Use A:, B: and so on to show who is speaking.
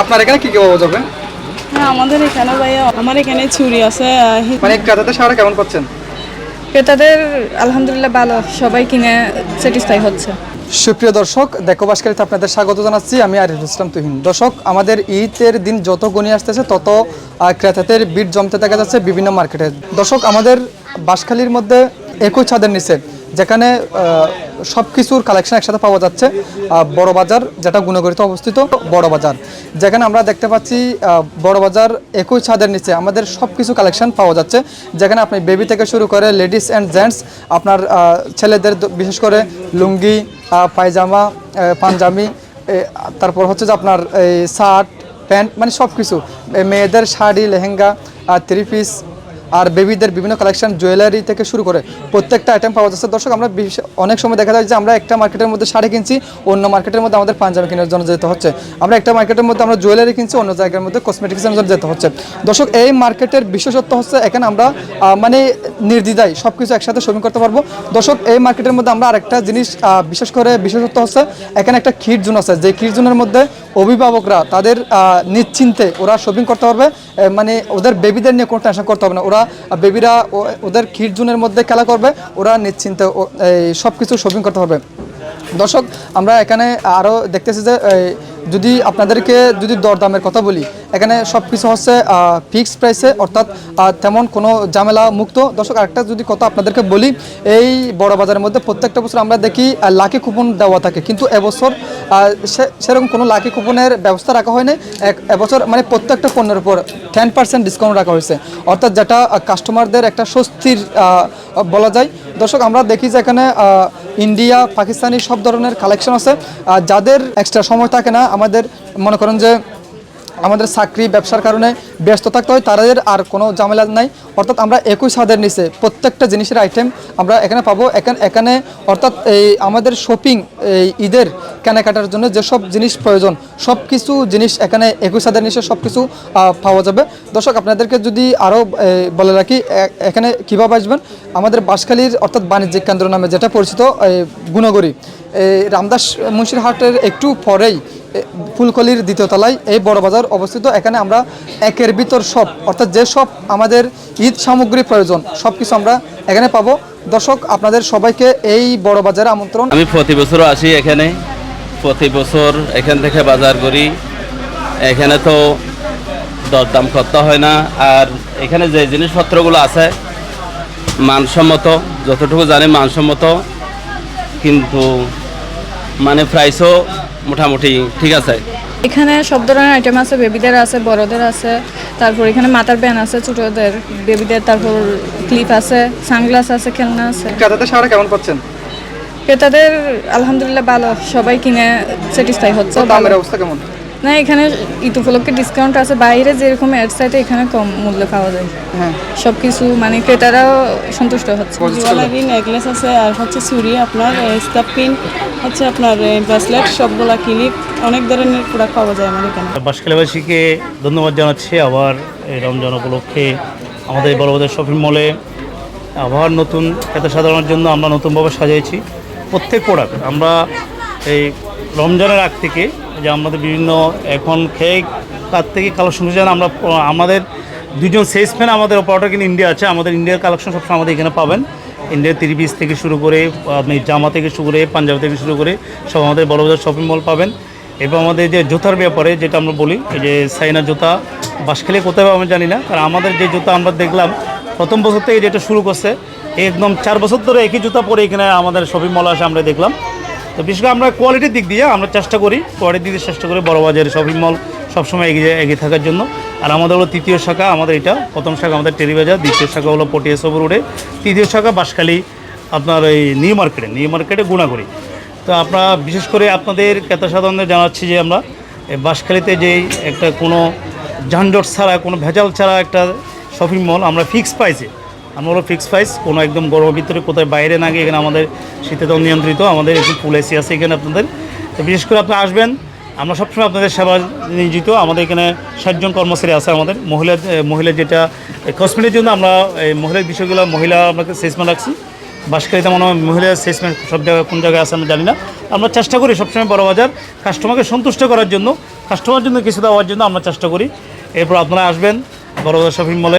A: আপনার এখানে কি কি পাওয়া যাবে?
B: হ্যাঁ আমাদের এখানে ভাইয়া আমার এখানে চুরি আছে
A: মানে ক্রেতাদের সারা কেমন পাচ্ছেন?
B: ক্রেতাদের আলহামদুলিল্লাহ ভালো সবাই কিনে স্যাটিসফাই হচ্ছে।
A: সুপ্রিয় দর্শক দেখো বাসকারিতে আপনাদের স্বাগত জানাচ্ছি আমি আরিফুল ইসলাম তুহিন। দর্শক আমাদের ঈদের দিন যত গণি আসতেছে তত ক্রেতাদের ভিড় জমতে দেখা যাচ্ছে বিভিন্ন মার্কেটে। দর্শক আমাদের বাঁশখালীর মধ্যে একই ছাদের নিচে যেখানে সব কিছুর কালেকশন একসাথে পাওয়া যাচ্ছে বড় বাজার যেটা গুণগরিত অবস্থিত বড় বাজার। যেখানে আমরা দেখতে পাচ্ছি বড় বাজার একই ছাদের নিচে আমাদের সব কিছু কালেকশন পাওয়া যাচ্ছে। যেখানে আপনি বেবি থেকে শুরু করে লেডিস অ্যান্ড জেন্টস আপনার ছেলেদের বিশেষ করে লুঙ্গি পায়জামা আহ, পাঞ্জাবি তারপর হচ্ছে যে আপনার এই শার্ট প্যান্ট মানে সব কিছু মেয়েদের শাড়ি লেহেঙ্গা থ্রি পিস আর বেবিদের বিভিন্ন কালেকশন জুয়েলারি থেকে শুরু করে প্রত্যেকটা আইটেম পাওয়া যাচ্ছে। দর্শক, আমরা অনেক সময় দেখা যায় যে আমরা একটা মার্কেটের মধ্যে শাড়ি কিনছি, অন্য মার্কেটের মধ্যে আমাদের পাঞ্জাবি কেনার জন্য যেতে হচ্ছে। আমরা একটা মার্কেটের মধ্যে আমরা জুয়েলারি কিনছি, অন্য জায়গার মধ্যে কসমেটিক্সের জন্য যেতে হচ্ছে। দর্শক, এই মার্কেটের বিশেষত্ব হচ্ছে এখানে আমরা মানে নির্দ্বিধায় সব কিছু একসাথে শপিং করতে পারব। দর্শক, এই মার্কেটের মধ্যে আমরা আরেকটা জিনিস বিশেষ করে বিশেষত্ব হচ্ছে, এখানে একটা ক্ষীর জোন আছে। যে ক্ষীর জোনের মধ্যে অভিভাবকরা তাদের নিশ্চিন্তে ওরা শপিং করতে পারবে। মানে ওদের বেবিদের নিয়ে কোনো টেনশন করতে হবে না। ওরা বেবিরা ওদের ক্ষীর জোনের মধ্যে খেলা করবে, ওরা নিশ্চিন্তে এই সব কিছু শপিং করতে পারবে। দর্শক, আমরা এখানে আরও দেখতেছি যে যদি আপনাদেরকে যদি দরদামের কথা বলি, এখানে সব কিছু হচ্ছে ফিক্সড প্রাইসে অর্থাৎ তেমন কোনো ঝামেলা মুক্ত। দর্শক, আরেকটা যদি কথা আপনাদেরকে বলি, এই বড় বাজারের মধ্যে প্রত্যেকটা বছর আমরা দেখি লাকি কুপন দেওয়া থাকে। কিন্তু এবছর সেরকম কোনো লাকি কুপনের ব্যবস্থা রাখা হয়নি। এক- এবছর মানে প্রত্যেকটা পণ্যের উপর টেন পার্সেন্ট ডিসকাউন্ট রাখা হয়েছে। অর্থাৎ যেটা কাস্টমারদের একটা স্বস্তির বলা যায়। দর্শক, আমরা দেখি যে এখানে ইন্ডিয়া পাকিস্তানি সব ধরনের কালেকশন আছে। যাদের এক্সট্রা সময় থাকে না, আমাদের মনে করেন যে আমাদের চাকরি, ব্যবসার কারণে ব্যস্ত থাকতে হয়, তাদের আর কোনো ঝামেলা নাই। অর্থাৎ আমরা একই ছাদের নিচে প্রত্যেকটা জিনিসের আইটেম আমরা এখানে পাবো। এখানে এখানে অর্থাৎ এই আমাদের শপিং এই ঈদের কেনাকাটার জন্য যেসব জিনিস প্রয়োজন সব কিছু জিনিস এখানে একই ছাদের নিচে সব কিছু পাওয়া যাবে। দর্শক, আপনাদেরকে যদি আরও বলে রাখি এখানে কীভাবে আসবেন? আমাদের বাঁশখালীর অর্থাৎ বাণিজ্যিক কেন্দ্র নামে যেটা পরিচিত গুণগরী। রামদাস মুন্সির হাটের একটু পরেই ফুলকলির দ্বিতীয় তলায় এই বড় বাজার অবস্থিত। এখানে আমরা একের ভিতর সব, অর্থাৎ যে সব আমাদের ঈদ সামগ্রী প্রয়োজন সব কিছু আমরা এখানে পাবো। দর্শক, আপনাদের সবাইকে এই বড় বাজারে আমন্ত্রণ।
C: আমি প্রতি বছর আসি এখানে। প্রতি বছর এখান থেকে বাজার করি। এখানে তো দরদাম করতে হয় না। আর এখানে যে জিনিসপত্রগুলো আছে, মানসম্মত, যতটুকু জানি মানসম্মত, কিন্তু মানে প্রাইসও মোটামুটি ঠিক আছে।
B: এখানে সব ধরনের আইটেম আছে বেবিদের আছে বড়দের আছে তারপর এখানে মাথার ব্যান আছে ছোটদের বেবিদের তারপর ক্লিপ আছে সানগ্লাস আছে খেলনা আছে।
A: ক্রেতাদের সারা কেমন পাচ্ছেন?
B: ক্রেতাদের আলহামদুলিল্লাহ ভালো সবাই কিনে স্যাটিসফাই হচ্ছে।
A: দামের অবস্থা কেমন?
B: না এখানে ঈদ উপলক্ষে ডিসকাউন্ট আছে। বাইরে যেরকম এর সাইডে এখানে কম মূল্যে পাওয়া যায়।
A: হ্যাঁ।
B: সব কিছু মানে ক্রেতারাও সন্তুষ্ট হচ্ছে।
D: জুয়েলারি নেকলেস আছে আর হচ্ছে চুড়ি আপনার স্টাফ পিন হচ্ছে আপনার ব্রেসলেট সবগুলা ক্লিপ অনেক ধরনের প্রোডাক্ট পাওয়া যায় আমার এখানে।
E: বাসখালীবাসীকে ধন্যবাদ জানাচ্ছি। আবার এই রমজান উপলক্ষে আমাদের বড়বাজার শপিং মলে আবার নতুন এত সাধারণের জন্য আমরা নতুনভাবে সাজিয়েছি প্রত্যেক প্রোডাক্ট আমরা এই রমজানের আগ থেকে যে আমাদের বিভিন্ন এখন খেয়ে তার থেকে কালেকশন হচ্ছে আমরা, আমাদের দুজন সেলসম্যান আমাদের অপারেটর কিন্তু ইন্ডিয়া আছে। আমাদের ইন্ডিয়ার কালেকশন সবসময় আমাদের এখানে পাবেন। ইন্ডিয়ার তিরি পিস থেকে শুরু করে, আপনি জামা থেকে শুরু করে, পাঞ্জাব থেকে শুরু করে, সব আমাদের বড়বাজার শপিং মল পাবেন। এবং আমাদের যে জুতার ব্যাপারে যেটা আমরা বলি যে সাইনা জুতা, বাসখালী কোথায় আমি জানি না, কারণ আমাদের যে জুতা আমরা দেখলাম, প্রথম বছর থেকে যেটা শুরু করছে, একদম চার বছর ধরে একই জুতা পরে এখানে আমাদের শপিং মল আসে, আমরা দেখলাম। তো বিশেষ করে আমরা কোয়ালিটির দিক দিয়ে আমরা চেষ্টা করি কোয়ালিটির দিক দিয়ে চেষ্টা করি, বড় বাজারে শপিং মল সবসময় এগিয়ে এগিয়ে থাকার জন্য। আর আমাদের হলো তৃতীয় শাখা, আমাদের এটা প্রথম শাখা আমাদের টেরিবাজার দ্বিতীয় শাখা হলো পটিয়া সব রোডে, তৃতীয় শাখা বাসখালী আপনার এই নিউ মার্কেটে নিউ মার্কেটে গুণাগুড়ি। তো আমরা বিশেষ করে আপনাদের ক্রেতা সাধারণদের জানাচ্ছি যে আমরা বাঁশখালীতে যেই একটা কোনো যানজট ছাড়া, কোনো ভেজাল ছাড়া একটা শপিং মল আমরা ফিক্স প্রাইসে আমরা হলো ফিক্স প্রাইস কোনো একদম গরমের ভিতরে কোথায় বাইরে না গিয়ে এখানে আমাদের শীতেতল নিয়ন্ত্রিত, আমাদের একটু ফুল এসি আছে এখানে আপনাদের। তো বিশেষ করে আপনি আসবেন, আমরা সবসময় আপনাদের সেবা নিয়োজিত, আমাদের এখানে ষাটজন কর্মচারী আছে আমাদের। মহিলা মহিলা যেটা কসমেটির জন্য আমরা এই মহিলার বিষয়গুলো, মহিলা আপনাকে সেলসম্যান রাখছি। বাসকারিতে মনে হয় মহিলা সেলসম্যান সব জায়গায়, কোন জায়গায় আছে আমরা জানি না। আমরা চেষ্টা করি সবসময় বড় বাজার কাস্টমারকে সন্তুষ্ট করার জন্য কাস্টমার জন্য কিছু দেওয়ার জন্য আমরা চেষ্টা করি। এরপর আপনারা আসবেন, বড় বাজার শপিং মলে